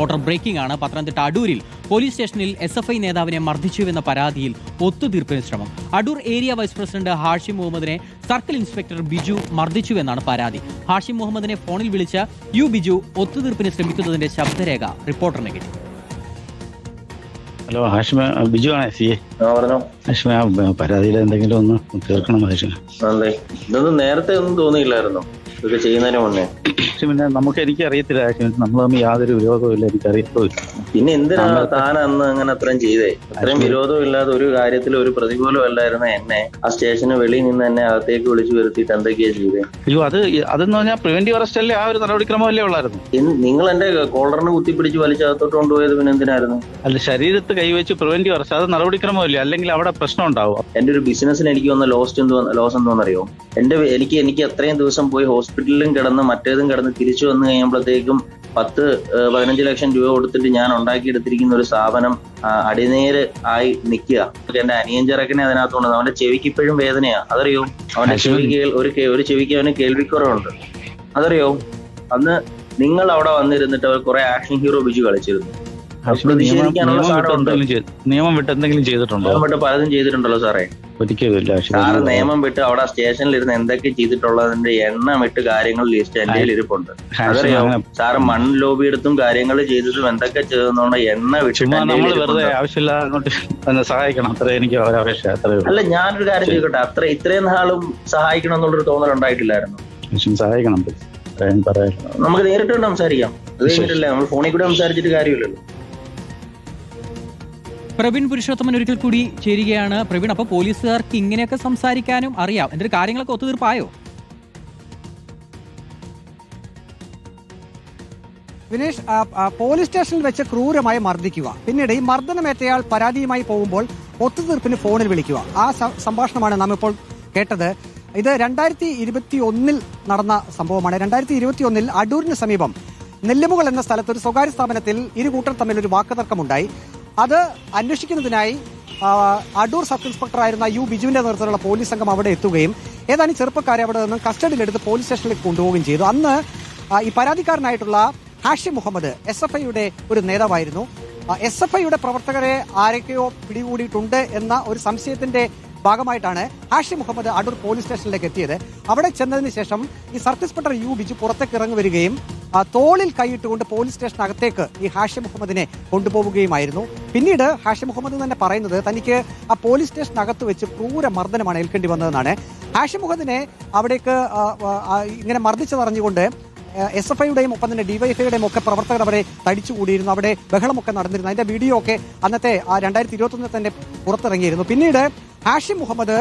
Reporter breaking ആണ് പത്തനംതിട്ട അടൂരിൽ. Police സ്റ്റേഷനിൽ എസ് എഫ് ഐ നേതാവിനെ മർദ്ദിച്ചുവെന്ന പരാതിയിൽ ഒത്തുതീർപ്പിന് ശ്രമം. Adoor area vice president Hashim മുഹമ്മദിനെ സർക്കിൾ ഇൻസ്പെക്ടർ ബിജു മർദ്ദിച്ചുവെന്നാണ് പരാതി. ഹാഷിം മുഹമ്മദിനെ ഫോണിൽ വിളിച്ച യു ബിജു ഒത്തുതീർപ്പിന് ശ്രമിക്കുന്നതിന്റെ ശബ്ദരേഖ റിപ്പോർട്ടറിന് കിട്ടി ഹലോ ഹാഷിമ ബിജു ആണ് സി ഹാഷിമ പരാതിയിൽ എന്തെങ്കിലും ഒന്ന് തീർക്കണം ഹാഷിമ ഇതൊന്നും നേരത്തെ ഒന്നും തോന്നിയില്ലായിരുന്നോ? ഇതൊക്കെ ചെയ്യുന്നതിന് മുന്നേ. പിന്നെ നമുക്ക് എനിക്ക് അറിയത്തില്ല നമ്മൾ തമ്മിൽ യാതൊരു വിരോധവും ഇല്ല എനിക്ക് അറിയത്തില്ല പിന്നെ എന്തിനാണ് താൻ അന്ന് അങ്ങനെ അത്രയും ചെയ്തേ? അത്രയും വിരോധവും വിരോധം ഇല്ലാതെ ഒരു കാര്യത്തിൽ ഒരു പ്രതികൂലം അല്ലായിരുന്ന എന്നെ ആ സ്റ്റേഷന് വെളിയിൽ നിന്ന് എന്നെ അകത്തേക്ക് വിളിച്ചു വരുത്തിയിട്ട് എന്തൊക്കെയാ ചെയ്തേ? അയ്യോ അത് അതെന്ന് പറഞ്ഞാൽ പ്രിവെന്റീവ് അറസ്റ്റ് അല്ലേ? ആ ഒരു നടപടിക്രമമല്ലേ ഉള്ളായിരുന്നു. നിങ്ങൾ എന്റെ കോളറിന് കുത്തിപ്പിടിച്ച് വലിച്ചകത്തോട്ട് കൊണ്ടുപോയത് പിന്നെ എന്തിനായിരുന്നു? അല്ല ശരീരത്ത് കൈവച്ച് പ്രിവെന്റീവ് അറസ്റ്റ് അത് നടപടിക്രമമല്ലേ? അല്ലെങ്കിൽ അവിടെ പ്രശ്നം ഉണ്ടാവും എന്റെ ഒരു ബിസിനസ്സിന് എനിക്ക് വന്ന ലോസ്റ്റ് എന്തോ ലോസ് എന്തോന്നറിയോ? എന്റെ എനിക്ക് എനിക്ക് എത്രയും ദിവസം പോയി ഹോസ്പിറ്റലിലും കിടന്ന് മറ്റേതും കിടന്ന് തിരിച്ചു വന്നു കഴിയുമ്പോഴത്തേക്കും പത്ത് പതിനഞ്ച് ലക്ഷം രൂപ കൊടുത്തിട്ട് ഞാൻ ഉണ്ടാക്കിയെടുത്തിരിക്കുന്ന ഒരു സ്ഥാപനം അടിനേര് ആയി നിൽക്കുക. എന്റെ അനിയൻ ചെറുക്കനെ അതിനകത്തുണ്ട്. അവന്റെ ചെവിക്ക് ഇപ്പോഴും വേദനയാ. അതറിയോ? അവന്റെ ചെവിക്ക് ഒരു ഒരു ചെവിക്ക് അവന് കേൾവിക്കുറവുണ്ട്. അതറിയോ? അന്ന് നിങ്ങൾ അവിടെ വന്നിരുന്നിട്ട് അവർ കുറെ ആക്ഷൻ ഹീറോ ബിജു കളിച്ചിരുന്നു. പ്രതിഷേധിക്കാനുള്ള നിയമം വിട്ട് സാധനമുണ്ട്. എന്തെങ്കിലും ചെയ്തിട്ടുണ്ടോ നിയമം വിട്ട് എന്തെങ്കിലും ചെയ്തിട്ടുണ്ടോ? ബട്ട് പലതും ചെയ്തിട്ടുണ്ടല്ലോ സാറേ. സാറ് നിയമം വിട്ട് അവിടെ സ്റ്റേഷനിൽ ഇരുന്ന് എന്തൊക്കെ ചെയ്തിട്ടുള്ളതിന്റെ എണ്ണം വിട്ട് കാര്യങ്ങൾ ലിസ്റ്റ് എന്റെ ഇരിപ്പുണ്ട് അതറിയോ? സാറ് മണ്ണ് ലോബി എടുത്തും കാര്യങ്ങൾ ചെയ്തതും എന്തൊക്കെ ചെയ്തെന്നുള്ള എണ്ണ അങ്ങോട്ട് സഹായിക്കണം. അത്രേ എനിക്ക് അപേക്ഷ. അത്രേ ഉള്ളൂ. അല്ല ഞാനൊരു കാര്യം ചോദിക്കട്ടെ? അത്ര ഇത്രയും നാളും സഹായിക്കണം എന്നുള്ളൊരു തോന്നൽ ഉണ്ടായിട്ടില്ലായിരുന്നു സഹായിക്കണം നമുക്ക് നേരിട്ട് സംസാരിക്കാം. അത് കഴിഞ്ഞിട്ടില്ല? നമ്മൾ ഫോണിൽ കൂടെ സംസാരിച്ചിട്ട് കാര്യമില്ലല്ലോ. പ്രവീൺ പുരുഷോത്തമൻ ഒരിക്കൽ കൂടി ചേരുകയാണ്. പ്രവീൺ അപ്പോൾ പോലീസുകാർക്ക് ഇങ്ങനെയൊക്കെ സംസാരിക്കാനും അറിയാം. എന്നിട്ട് കാര്യങ്ങളൊക്കെ ഒത്തുതീർപ്പായോ? വിനേഷ് പോലീസ് സ്റ്റേഷനിൽ വെച്ച് ക്രൂരമായി മർദ്ദിക്കുക. പിന്നീട് ഈ മർദ്ദനമേറ്റയാൾ പരാതിയുമായി പോകുമ്പോൾ ഒത്തുതീർപ്പിന് ഫോണിൽ വിളിക്കുക. ആ സംഭാഷണമാണ് നാം ഇപ്പോൾ കേട്ടത്. ഇത് രണ്ടായിരത്തി ഇരുപത്തി ഒന്നിൽ നടന്ന സംഭവമാണ്. രണ്ടായിരത്തി ഇരുപത്തി ഒന്നിൽ അടൂരിന് സമീപം നെല്ലുമുകൾ എന്ന സ്ഥലത്ത് ഒരു സ്വകാര്യ സ്ഥാപനത്തിൽ ഇരു കൂട്ടർ തമ്മിൽ ഒരു വാക്കുതർക്കമുണ്ടായി. അത് അന്വേഷിക്കുന്നതിനായി അടൂർ സബ് ഇൻസ്പെക്ടറായിരുന്ന യു ബിജുവിന്റെ നേതൃത്വത്തിലുള്ള പോലീസ് സംഘം അവിടെ എത്തുകയും ഏതാനും ചെറുപ്പക്കാരെ അവിടെ നിന്ന് കസ്റ്റഡിയിലെടുത്ത് പോലീസ് സ്റ്റേഷനിലേക്ക് കൊണ്ടുപോവുകയും ചെയ്തു. അന്ന് ഈ പരാതിക്കാരനായിട്ടുള്ള ഹാഷി മുഹമ്മദ് എസ് എഫ് ഐയുടെ ഒരു നേതാവായിരുന്നു. എസ് എഫ് ഐയുടെ പ്രവർത്തകരെ ആരൊക്കെയോ പിടികൂടിയിട്ടുണ്ട് എന്ന ഒരു സംശയത്തിന്റെ ഭാഗമായിട്ടാണ് ഹാഷി മുഹമ്മദ് അടൂർ പോലീസ് സ്റ്റേഷനിലേക്ക് എത്തിയത്. അവിടെ ചെന്നതിന് ശേഷം ഈ സർക്കിൾ ഇൻസ്പെക്ടർ യു ബിജു പുറത്തേക്ക് ഇറങ്ങി വരികയും തോളിൽ കൈയിട്ടുകൊണ്ട് പോലീസ് സ്റ്റേഷനകത്തേക്ക് ഈ ഹാഷി മുഹമ്മദിനെ കൊണ്ടുപോവുകയുമായിരുന്നു. പിന്നീട് ഹാഷിം മുഹമ്മദ് തന്നെ പറയുന്നത് തനിക്ക് ആ പോലീസ് സ്റ്റേഷനകത്ത് വെച്ച് ക്രൂര മർദ്ദനമാണ് ഏൽക്കേണ്ടി വന്നതെന്നാണ്. ഹാഷിം മുഹമ്മദിനെ അവിടേക്ക് ഇങ്ങനെ മർദ്ദിച്ചതറിഞ്ഞുകൊണ്ട് എസ് എഫ് ഐയുടെയും ഒപ്പം തന്നെ ഡിവൈഎഫ്ഐയുടെയും ഒക്കെ പ്രവർത്തകർ അവിടെ തടിച്ചുകൂടിയിരുന്നു അവിടെ ബഹളമൊക്കെ നടന്നിരുന്നു. അതിന്റെ വീഡിയോ ഒക്കെ അന്നത്തെ ആ രണ്ടായിരത്തി ഇരുപത്തൊന്നിൽ തന്നെ പുറത്തിറങ്ങിയിരുന്നു. പിന്നീട് ഹാഷിം മുഹമ്മദ്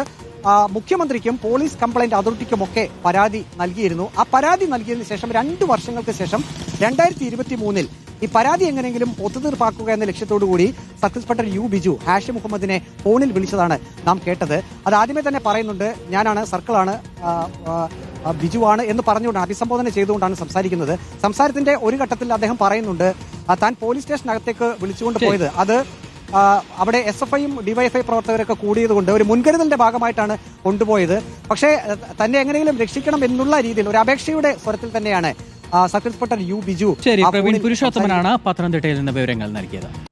മുഖ്യമന്ത്രിക്കും പോലീസ് കംപ്ലൈന്റ് അതോറിറ്റിക്കുമൊക്കെ പരാതി നൽകിയിരുന്നു. ആ പരാതി നൽകിയതിനു ശേഷം രണ്ടു വർഷങ്ങൾക്ക് ശേഷം രണ്ടായിരത്തി ഇരുപത്തി മൂന്നിൽ ഈ പരാതി എങ്ങനെയെങ്കിലും ഒത്തുതീർപ്പാക്കുക എന്ന ലക്ഷ്യത്തോടുകൂടി കൂടി circle inspector U Biju Hashi മുഹമ്മദിനെ ഫോണിൽ വിളിച്ചതാണ് നാം കേട്ടത്. അത് ആദ്യമേ തന്നെ പറയുന്നുണ്ട് ഞാനാണ് സർക്കിളാണ് ബിജുവാണ് എന്ന് പറഞ്ഞുകൊണ്ട് അഭിസംബോധന ചെയ്തുകൊണ്ടാണ് സംസാരിക്കുന്നത്. സംസാരത്തിന്റെ ഒരു ഘട്ടത്തിൽ അദ്ദേഹം പറയുന്നുണ്ട് താൻ പോലീസ് സ്റ്റേഷനകത്തേക്ക് വിളിച്ചുകൊണ്ട് പോയത്. അത് അവിടെ എസ് എഫ് ഐയും ഡിവൈഎഫ്ഐ പ്രവർത്തകരൊക്കെ കൂടിയതുകൊണ്ട് ഒരു മുൻകരുതലിന്റെ ഭാഗമായിട്ടാണ് കൊണ്ടുപോയത്. പക്ഷേ തന്നെ എങ്ങനെയെങ്കിലും രക്ഷിക്കണം എന്നുള്ള രീതിയിൽ ഒരു അപേക്ഷയുടെ സ്വരത്തിൽ തന്നെയാണ് ഇൻസ്പെക്ടർ യു ബിജു. ശരി പ്രവീൺ പുരുഷോത്തമനാണ് പത്തനംതിട്ടയിൽ നിന്ന് വിവരങ്ങൾ നൽകിയത്.